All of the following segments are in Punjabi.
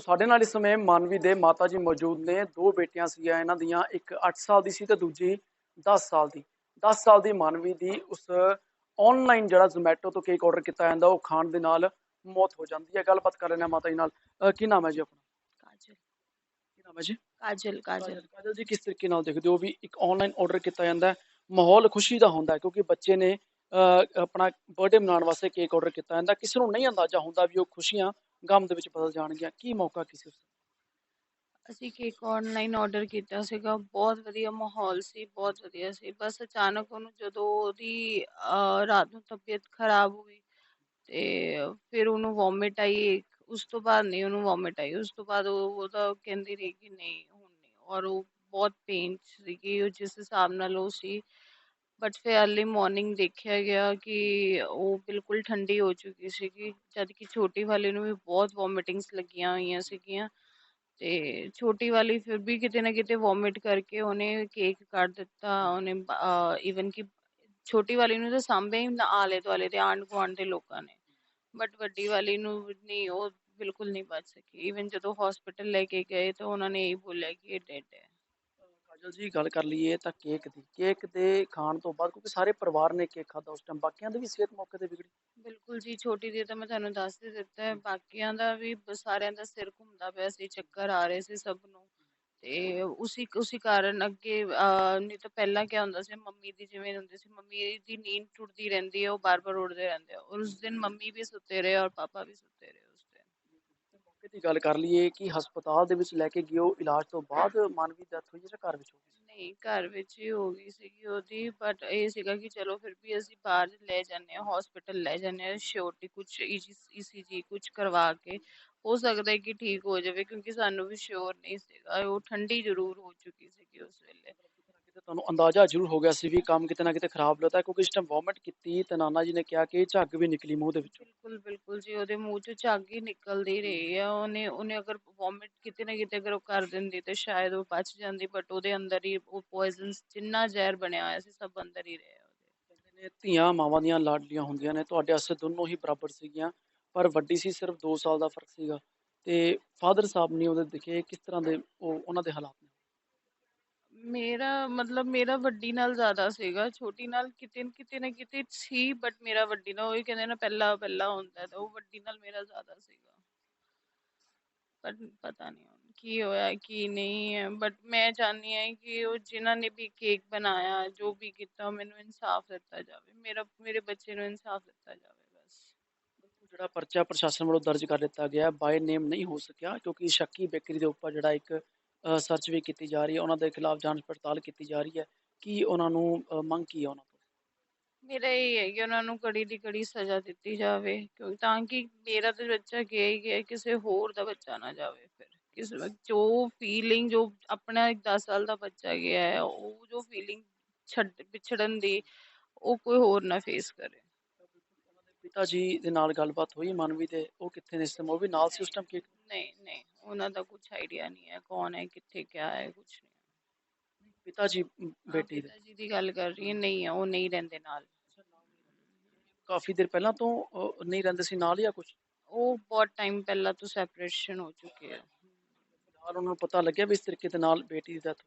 ਸਾਡੇ ਨਾਲ ਇਸ ਸਮੇਂ ਮਾਨਵੀ ਦੇ ਮਾਤਾ ਜੀ ਮੌਜੂਦ ਨੇ। ਦੋ ਬੇਟੀਆਂ ਸੀਗੀਆਂ ਇਹਨਾਂ ਦੀਆਂ ਇੱਕ 8 ਸਾਲ ਦੀ ਸੀ ਤੇ ਦੂਜੀ 10 ਸਾਲ ਦੀ। 10 ਸਾਲ ਦੀ ਮਾਨਵੀ ਦੀ ਉਸ ਆਨਲਾਈਨ ਜਿਹੜਾ ਜ਼ੋਮੈਟੋ ਤੋਂ ਕੇਕ ਆਰਡਰ ਕੀਤਾ ਜਾਂਦਾ ਉਹ ਖਾਣ ਦੇ ਨਾਲ ਮੌਤ ਹੋ ਜਾਂਦੀ ਹੈ। ਗੱਲਬਾਤ ਕਰ ਰਹੇ ਹਾਂ ਮਾਤਾ ਜੀ ਨਾਲ। ਅਹ ਕੀ ਨਾਮ ਹੈ ਜੀ ਆਪਣਾ? ਕਾਜਲ। ਕੀ ਨਾਮ ਹੈ ਜੀ? ਕਾਜਲ ਕਾਜਲ। ਕਾਜਲ ਜੀ ਕਿਸ ਤਰੀਕੇ ਨਾਲ ਦੇਖਦੇ ਹੋ ਵੀ ਇੱਕ ਆਨਲਾਈਨ ਆਰਡਰ ਕੀਤਾ ਜਾਂਦਾ ਹੈ? ਮਾਹੌਲ ਖੁਸ਼ੀ ਦਾ ਹੁੰਦਾ ਹੈ ਕਿਉਂਕਿ ਬੱਚੇ ਨੇ ਅਹ, ਆਪਣਾ ਬਰਥਡੇ ਮਨਾਉਣ ਵਾਸਤੇ ਕੇਕ ਆਰਡਰ ਕੀਤਾ ਜਾਂਦਾ। ਕਿਸੇ ਨੂੰ ਨਹੀਂ ਅੰਦਾਜ਼ਾ ਹੁੰਦਾ ਵੀ ਉਹ ਖੁਸ਼ੀਆਂ ਗਮ ਦੇ ਵਿੱਚ ਬਦਲ ਜਾਣਗੀਆਂ। ਕੀ ਮੌਕਾ ਕਿਸੇ ਅਸੀਂ ਕੇਕ ਆਨਲਾਈਨ ਆਰਡਰ ਕੀਤਾ ਸੀਗਾ। ਬਹੁਤ ਵਧੀਆ ਮਾਹੌਲ ਸੀ ਬਹੁਤ ਵਧੀਆ ਸੀ। ਬਸ ਅਚਾਨਕ ਉਹਨੂੰ ਜਦੋਂ ਉਹਦੀ ਅਹ, ਰਾਤ ਨੂੰ ਤਬੀਅਤ ਖਰਾਬ ਹੋਈ ਤੇ ਫਿਰ ਉਹਨੂੰ ਵੋਮਿਟ ਆਈ ਉਸ ਤੋਂ ਬਾਅਦ ਨਹੀਂ ਉਹਨੂੰ ਵੋਮਿਟ ਆਈ। ਉਸ ਤੋਂ ਬਾਅਦ ਉਹ ਉਹਦਾ ਕਹਿੰਦੀ ਰਹੀ ਕਿ ਨਹੀਂ ਹੁਣ ਨਹੀਂ। ਔਰ ਉਹ ਬਹੁਤ ਪੇਨ ਸੀਗੀ। ਉਹ ਜਿਸ ਹਿਸਾਬ ਨਾਲ ਉਹ ਸੀ ਬਟ ਫਿਰ ਅਰਲੀ ਮਾਰਨਿੰਗ ਦੇਖਿਆ ਗਿਆ ਕਿ ਉਹ ਬਿਲਕੁਲ ਠੰਡੀ ਹੋ ਚੁੱਕੀ ਸੀਗੀ, ਜਦ ਕਿ ਛੋਟੀ ਵਾਲੀ ਨੂੰ ਵੀ ਬਹੁਤ ਵੋਮਿਟਿੰਗਸ ਲੱਗੀਆਂ ਹੋਈਆਂ ਸੀਗੀਆਂ ਤੇ ਛੋਟੀ ਵਾਲੀ ਫਿਰ ਵੀ ਕਿਤੇ ਨਾ ਕਿਤੇ ਵੋਮਿਟ ਕਰਕੇ ਉਹਨੇ ਕੇਕ ਕੱਢ ਦਿੱਤਾ, ਉਹਨੇ ਈਵਨ ਕਿ ਛੋਟੀ ਵਾਲੀ ਨੂੰ ਤਾਂ ਸਾਂਭਿਆ ਹੀ ਨਾ, ਆਲੇ ਦੁਆਲੇ ਦੇ ਆਂਢ ਗੁਆਂਢ ਦੇ ਲੋਕਾਂ ਨੇ ਬਟ ਵੱਡੀ ਵਾਲੀ ਨੂੰ ਨਹੀਂ, ਉਹ ਬਿਲਕੁਲ ਨਹੀਂ ਬਚ ਸਕੀ ਈਵਨ ਜਦੋਂ ਹਸਪੀਟਲ ਲੈ ਕੇ ਗਏ ਤਾਂ ਉਹਨਾਂ ਨੇ ਇਹ ਬੋਲਿਆ ਕਿ ਇਹ ਡੈਡ ਹੈ। ਕਾਜਲ ਜੀ ਗੱਲ ਕਰ ਲਈਏ ਤਾਂ ਕੇਕ ਦੀ। ਕੇਕ ਦੇ ਖਾਣ ਤੋਂ ਬਾਅਦ ਕਿਉਂਕਿ ਸਾਰੇ ਪਰਿਵਾਰ ਨੇ ਕੇਕ ਖਾਧਾ ਉਸ ਟਾਈਮ ਬਾਕੀਆਂ ਦੀ ਵੀ ਸਿਹਤ ਮੌਕੇ ਤੇ ਵਿਗੜੀ। ਬਿਲਕੁਲ ਜੀ ਛੋਟੀ ਦੀ ਤਾਂ ਮੈਂ ਤੁਹਾਨੂੰ ਦੱਸ ਹੀ ਦਿੱਤਾ ਹੈ ਬਾਕੀਆਂ ਦਾ ਵੀ ਬ- ਸਾਰਿਆਂ ਦਾ ਸਿਰ ਘੁੰਮਦਾ ਪਿਆ ਸੀ ਚੱਕਰ ਆ ਰਹੇ ਸੀ ਸਭ ਨੂੰ। ਤੇ ਉਸੇ ਉਸੇ ਕਾਰਨ ਅੱਗੇ ਅਹ, ਨਹੀਂ ਤਾਂ ਪਹਿਲਾਂ ਕੀ ਹੁੰਦਾ ਸੀ ਮੰਮੀ ਦੀ ਜਿਵੇਂ ਹੁੰਦੀ ਸੀ ਮੰਮੀ ਦੀ ਨੀਂਦ ਟੁੱਟਦੀ ਰਹਿੰਦੀ ਹੈ ਉਹ ਬਾਰ-ਬਾਰ ਉੱਠਦੇ ਰਹਿੰਦੇ ਆ। ਔਰ ਉਸ ਦਿਨ ਮੰਮੀ ਵੀ ਸੁੱਤੇ ਰਹੇ ਔਰ ਪਾਪਾ ਵੀ ਸੁੱਤੇ ਰਹੇ। ਦੀ ਗੱਲ ਕਰ ਲਈਏ ਕਿ ਹਸਪਤਾਲ ਦੇ ਵਿੱਚ ਲੈ ਕੇ ਗਏ ਉਹ ਇਲਾਜ ਤੋਂ ਬਾਅਦ ਮਾਨਵੀ ਡੈਥ ਹੋਈ ਜਾਂ ਘਰ ਵਿੱਚ ਹੋ ਗਈ ਨਹੀਂ, ਘਰ ਵਿੱਚ ਹੀ ਹੋ ਗਈ ਸੀਗੀ ਉਹਦੀ ਬਟ ਇਹ ਸੀਗਾ ਕਿ ਚਲੋ ਫਿਰ ਵੀ ਅਸੀਂ ਬਾਹਰ ਲੈ ਜਾਂਦੇ ਹਾਂ ਹਸਪੀਟਲ ਲੈ ਜਾਂਦੇ ਹਾਂ ਸ਼ੋਰਟੀ ਕੁਝ ਈਸੀਜੀ ਕੁਝ ਕਰਵਾ ਕੇ ਹੋ ਸਕਦਾ ਹੈ ਕਿ ਠੀਕ ਹੋ ਜਾਵੇ ਕਿਉਂਕਿ ਸਾਨੂੰ ਵੀ ਸ਼ੋਰ ਨਹੀਂ ਸੀਗਾ, ਉਹ ਠੰਡੀ ਜ਼ਰੂਰ ਹੋ ਚੁੱਕੀ ਸੀਗੀ ਉਸ ਵੇਲੇ। ਤੁਹਾਨੂੰ ਅੰਦਾਜ਼ਾ ਜ਼ਰੂਰ ਹੋ ਗਿਆ ਸੀ ਵੀ ਕੰਮ ਕਿਤੇ ਨਾ ਕਿਤੇ ਖਰਾਬ ਲੱਗਦਾ ਕਿਉਂਕਿ ਇਸ ਟਾਈਮ ਵੋਮਿਟ ਕੀਤੀ ਤੇ ਨਾਨਾ ਜੀ ਨੇ ਕਿਹਾ ਕਿ ਝੱਗ ਵੀ ਨਿਕਲੀ ਮੂੰਹ ਦੇ ਵਿੱਚੋਂ। ਬਿਲਕੁਲ ਬਿਲਕੁਲ ਜੀ ਉਹਦੇ ਮੂੰਹ ਚੋਂ ਝੱਗ ਹੀ ਨਿਕਲਦੀ ਰਹੀ ਆ। ਉਹਨੇ ਉਹਨੇ ਅਗਰ ਵੋਮਿਟ ਕਿਤੇ ਨਾ ਕਿਤੇ ਅਗਰ ਉਹ ਕਰ ਦਿੰਦੀ ਤੇ ਸ਼ਾਇਦ ਉਹ ਬਚ ਜਾਂਦੀ ਬਟ ਉਹਦੇ ਅੰਦਰ ਹੀ ਉਹ ਪੋਇਜ਼ਨ ਜਿੰਨਾ ਜ਼ਹਿਰ ਬਣਿਆ ਹੋਇਆ ਸੀ ਸਭ ਅੰਦਰ ਹੀ ਰਿਹਾ ਉਹਦੇ। ਨੇ ਧੀਆਂ ਮਾਵਾਂ ਦੀਆਂ ਲਾਡਲੀਆਂ ਹੁੰਦੀਆਂ ਨੇ ਤੁਹਾਡੇ ਵਾਸਤੇ ਦੋਨੋਂ ਹੀ ਬਰਾਬਰ ਸੀਗੀਆਂ ਪਰ ਵੱਡੀ ਸੀ ਸਿਰਫ 2 ਸਾਲ ਦਾ ਫ਼ਰਕ ਸੀਗਾ। ਤੇ ਫਾਦਰ ਸਾਹਿਬ ਨੇ ਉਹਦੇ ਦਿਖੇ ਕਿਸ ਤਰ੍ਹਾਂ ਦੇ ਉਹ ਉਹਨਾਂ ਦੇ ਹਾਲਾਤ ਮੇਰਾ ਮਤਲਬ ਮੇਰਾ ਵੱਡੀ ਨਾਲ ਜ਼ਿਆਦਾ ਸੀਗਾ, ਛੋਟੀ ਨਾਲ ਕਿਤੇ ਨ ਕਿਤੇ ਨਾ ਕਿਤੇ ਸੀ ਬਟ ਮੇਰਾ ਵੱਡੀ ਨਾਲ ਉਹੀ ਕਹਿੰਦੇ ਨਾ ਪਹਿਲਾ ਪਹਿਲਾ ਹੁੰਦਾ ਤਾਂ ਉਹ ਵੱਡੀ ਨਾਲ ਮੇਰਾ ਜ਼ਿਆਦਾ ਸੀਗਾ। ਪਰ ਪਤਾ ਨਹੀਂ ਹੁਣ ਕੀ ਹੋਇਆ, ਕੀ ਨਹੀਂ ਹੈ ਬਟ ਮੈਂ ਚਾਹੁੰਦੀ ਹਾਂ ਕਿ ਉਹ ਜਿਨ੍ਹਾਂ ਨੇ ਵੀ ਕੇਕ ਬਣਾਇਆ, ਜੋ ਵੀ ਕੀਤਾ ਮੈਨੂੰ ਇਨਸਾਫ ਦਿੱਤਾ ਜਾਵੇ, ਮੇਰਾ, ਮੇਰੇ ਬੱਚੇ ਨੂੰ ਇਨਸਾਫ ਦਿੱਤਾ ਜਾਵੇ ਜਿਹੜਾ ਪਰਚਾ ਪ੍ਰਸ਼ਾਸਨ ਵੱਲੋਂ ਦਰਜ ਕਰ ਦਿੱਤਾ ਗਿਆ ਬਾਈ ਨੇਮ ਨਹੀਂ ਹੋ ਸਕਿਆ, ਕਿਉਂਕਿ ਸ਼ੱਕੀ ਬੇਕਰੀ ਦੇ ਉੱਪਰ ਜਿਹੜਾ ਇੱਕ ਸਰਚ ਵੀ ਕੀਤੀ ਜਾ ਰਹੀ ਹੈ, ਉਹਨਾਂ ਦੇ ਖਿਲਾਫ ਜਾਂਚ ਪੜਤਾਲ ਕੀਤੀ ਜਾ ਰਹੀ ਹੈ। ਕੀ ਉਹਨਾਂ ਨੂੰ ਮੰਗ ਕੀ ਹੈ ਉਹਨਾਂ ਤੋਂ ਮੇਰਾ ਇਹ ਹੈ ਕਿ ਉਹਨਾਂ ਨੂੰ ਕੜੀ ਦੀ ਕੜੀ ਸਜ਼ਾ ਦਿੱਤੀ ਜਾਵੇ, ਕਿਉਂਕਿ ਤਾਂ ਕਿ ਮੇਰਾ ਤਾਂ ਬੱਚਾ ਗਿਆ ਹੀ ਗਿਆ, ਕਿਸੇ ਹੋਰ ਦਾ ਬੱਚਾ ਨਾ ਜਾਵੇ ਫਿਰ। ਕਿਸੇ ਜੋ ਫੀਲਿੰਗ ਜੋ ਆਪਣਾ ਇੱਕ 10 ਸਾਲ ਦਾ ਬੱਚਾ ਗਿਆ ਹੈ, ਉਹ ਜੋ ਫੀਲਿੰਗ ਛੱਡ, ਵਿਛੜਨ ਦੀ, ਉਹ ਕੋਈ ਹੋਰ ਨਾ ਫੇਸ ਕਰੇ। ਪਿਤਾ ਜੀ ਦੇ ਨਾਲ ਗੱਲਬਾਤ ਹੋਈ ਮਾਨਵੀ ਦੇ ਉਹ ਕਿੱਥੇ ਨੇ ਇਸ ਟਾਈਮ ਉਹ ਵੀ ਨਾਲ ਸੀ ਉਸ ਟਾਈਮ ਕਿ? ਨਹੀਂ ਨਹੀਂ ਉਹਨਾਂ ਦਾ ਕੁਝ ਆਈਡੀਆ ਨਹੀਂ ਹੈ ਕੌਣ ਹੈ ਕਿੱਥੇ ਕਿਆ ਹੈ ਕੁਝ ਨਹੀਂ। ਪਿਤਾ ਜੀ ਬੇਟੀ ਦੇ। ਪਿਤਾ ਜੀ ਦੀ ਗੱਲ ਕਰ ਰਹੀ ਹੈ ਨਹੀਂ ਹੈ ਉਹ ਨਹੀਂ ਰਹਿੰਦੇ ਨਾਲ। ਕਾਫੀ ਦੇਰ ਪਹਿਲਾਂ ਤੋਂ ਨਹੀਂ ਰਹਿੰਦੇ ਸੀ ਨਾਲ ਜਾਂ ਕੁਝ ਉਹ ਬਹੁਤ ਟਾਈਮ ਪਹਿਲਾਂ ਤੋਂ ਸੈਪਰੇਸ਼ਨ ਹੋ ਚੁੱਕੀ ਹੈ ਫਿਲਹਾਲ ਉਹਨਾਂ ਨੂੰ ਪਤਾ ਲੱਗਿਆ ਵੀ ਇਸ ਤਰੀਕੇ ਦੇ ਨਾਲ ਬੇਟੀ ਦੀ ਡੈਥ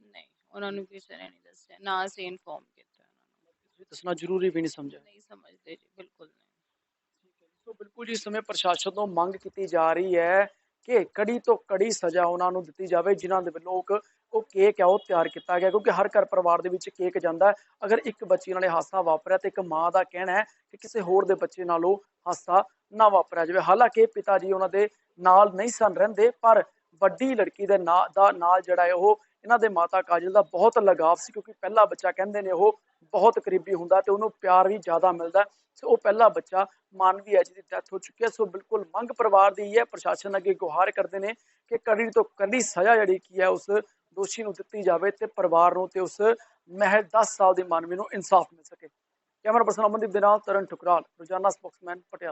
ਨਹੀਂ ਉਹਨਾਂ ਨੂੰ ਕਿਸੇ ਨੇ ਨਹੀਂ ਦੱਸਿਆ ਨਾ ਅਸੀਂ ਇਨਫੋਰਮ ਕੀਤਾ ਉਹਨਾਂ ਦੱਸਣਾ ਜ਼ਰੂਰੀ ਵੀ ਨਹੀਂ ਸਮਝਿਆ। ਨਹੀਂ ਸਮਝਦੇ ਜੀ ਬਿਲਕੁਲ ਨਹੀਂ। ਸੋ ਬਿਲਕੁਲ ਇਸ ਸਮੇਂ ਪ੍ਰਸ਼ਾਸਨ ਤੋਂ ਮੰਗ ਕੀਤੀ ਜਾ ਰਹੀ ਹੈ ਕਿ ਕੜੀ ਤੋਂ ਕੜੀ ਸਜ਼ਾ ਉਹਨਾਂ ਨੂੰ ਦਿੱਤੀ ਜਾਵੇ, ਜਿਨ੍ਹਾਂ ਦੇ ਵੱਲੋਂ ਉਹ ਕੇਕ ਹੈ, ਉਹ ਤਿਆਰ ਕੀਤਾ ਗਿਆ, ਕਿਉਂਕਿ ਹਰ ਘਰ ਪਰਿਵਾਰ ਦੇ ਵਿੱਚ ਕੇਕ ਜਾਂਦਾ ਅਗਰ ਇੱਕ ਬੱਚੀ ਨਾਲ ਇਹ ਹਾਦਸਾ ਵਾਪਰਿਆ ਤੇ ਇੱਕ ਮਾਂ ਦਾ ਕਹਿਣਾ ਹੈ ਕਿ ਕਿਸੇ ਹੋਰ ਦੇ ਬੱਚੇ ਨਾਲ ਉਹ ਹਾਦਸਾ ਨਾ ਵਾਪਰਿਆ ਜਾਵੇ। ਹਾਲਾਂਕਿ ਪਿਤਾ ਜੀ ਉਹਨਾਂ ਦੇ ਨਾਲ ਨਹੀਂ ਸਨ ਰਹਿੰਦੇ, ਪਰ ਵੱਡੀ ਲੜਕੀ ਦੇ ਨਾਂ, ਦਾ ਨਾਲ ਜਿਹੜਾ ਹੈ ਉਹ ਇਹਨਾਂ ਦੇ ਮਾਤਾ ਕਾਜਲ ਦਾ ਬਹੁਤ ਲਗਾਵ ਸੀ, ਕਿਉਂਕਿ ਪਹਿਲਾ ਬੱਚਾ ਕਹਿੰਦੇ ਨੇ ਉਹ ਬਹੁਤ ਕਰੀਬੀ ਹੁੰਦਾ ਤੇ ਉਹਨੂੰ ਪਿਆਰ ਵੀ ਜ਼ਿਆਦਾ ਮਿਲਦਾ। ਸੋ ਉਹ ਪਹਿਲਾ ਬੱਚਾ ਮਾਨਵੀ ਹੈ, ਜਿਹਦੀ ਡੈਥ ਹੋ ਚੁੱਕੀ ਹੈ। ਸੋ ਬਿਲਕੁਲ ਮੰਗ ਪਰਿਵਾਰ ਦੀ ਹੈ, ਪ੍ਰਸ਼ਾਸਨ ਅੱਗੇ ਗੁਹਾਰ ਕਰਦੇ ਨੇ ਕਿ ਕੜੀ ਤੋਂ ਕੜੀ ਸਜ਼ਾ ਜਿਹੜੀ ਕੀ ਹੈ, ਉਸ ਦੋਸ਼ੀ ਨੂੰ ਦਿੱਤੀ ਜਾਵੇ ਤੇ ਪਰਿਵਾਰ ਨੂੰ ਤੇ ਉਸ ਮਹਿਜ਼ 10 ਸਾਲ ਦੀ ਮਾਨਵੀ ਨੂੰ ਇਨਸਾਫ ਮਿਲ ਸਕੇ। ਕੈਮਰਾ ਪਰਸਨ ਅਮਨਦੀਪ ਦੇ ਨਾਲ ਤਰਨ ਠੁਕਰਾਲ, ਰੋਜ਼ਾਨਾ ਸਪੋਕਸਮੈਨ ਪਟਿਆਲਾ।